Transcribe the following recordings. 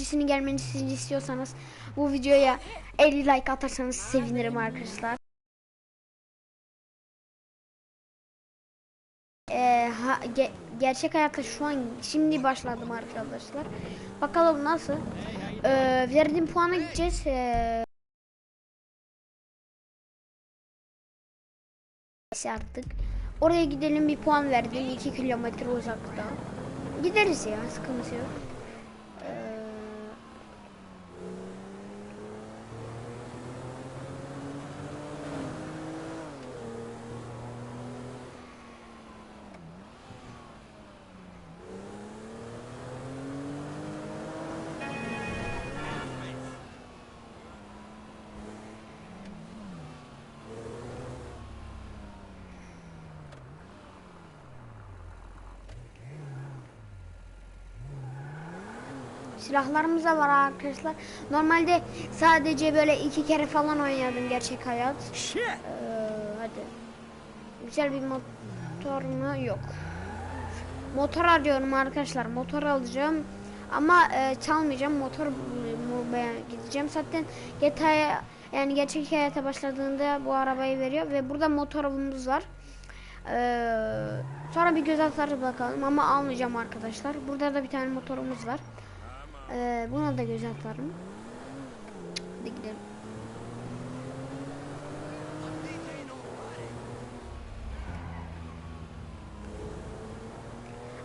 ikincisinin gelmesini istiyorsanız bu videoya 50 like atarsanız sevinirim arkadaşlar. Ee, ha- ge- gerçek hayatta şu an şimdi başladım arkadaşlar. Bakalım nasıl. Ee, verdiğim puana gideceğiz. Ee, artık. Oraya gidelim bir puan verdim 2 kilometre uzakta. Gideriz ya sıkıntı yok. Silahlarımız da var arkadaşlar. Normalde sadece böyle iki kere falan oynadım gerçek hayat. Ee, hadi. Güzel bir motor mu? Yok. Motor arıyorum arkadaşlar. Motor alacağım. Ama e, çalmayacağım. Motor bulmaya gideceğim. Zaten GTA'ya yani gerçek hayata başladığında bu arabayı veriyor ve burada motorumuz var. Ee, sonra bir göz atarız bakalım ama almayacağım arkadaşlar. Burada da bir tane motorumuz var. Ee, buna da göz atarım. Hadi gidelim.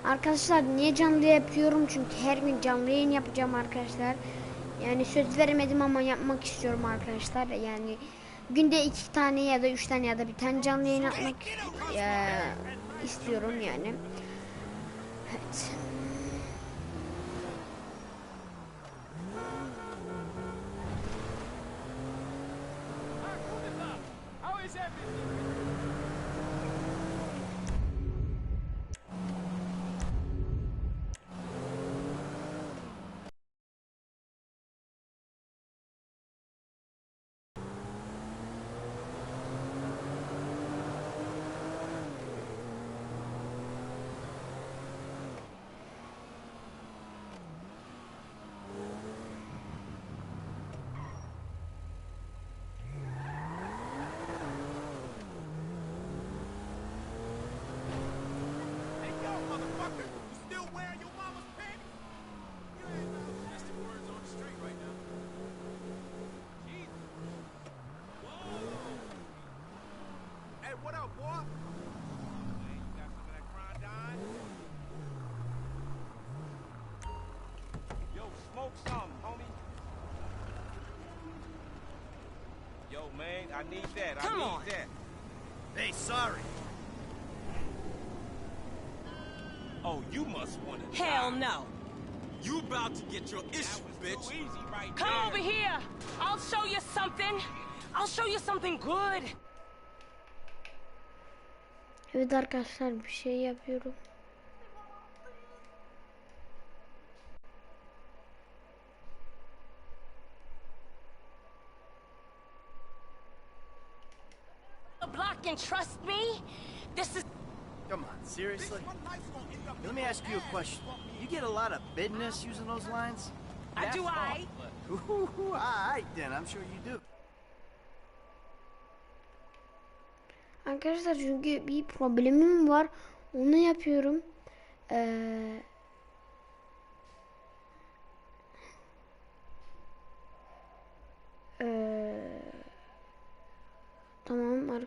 Arkadaşlar niye canlı yapıyorum? Çünkü her gün canlı yayın yapacağım arkadaşlar. Yani söz veremedim ama yapmak istiyorum arkadaşlar. Yani günde iki tane ya da üç tane ya da bir tane canlı yayın yapmak eee, istiyorum yani. Evet. Is everything? Hey, yo, motherfucker! You still wearing your mama's panties? You ain't no nasty words on the street right now. Jesus. Whoa! Hey, what up, boy? Hey, you got some of that Grandine? Yo, smoke some, homie. Yo, man, I need that. Come I need on. that. Hey, sorry. Oh, you must want to Hell no. You about to get your issue, bitch. Too easy right Come there. over here. I'll show you something. I'll show you something good. Evet arkadaşlar bir şey yapıyorum. And trust me. This is Come on, seriously? Let me ask you a question. You get a lot of business using those lines? I do I. Ooh, alright then, I'm sure you do. Arkadaşlar çünkü bir problemim var. Onu yapıyorum. Ee, ee, tamam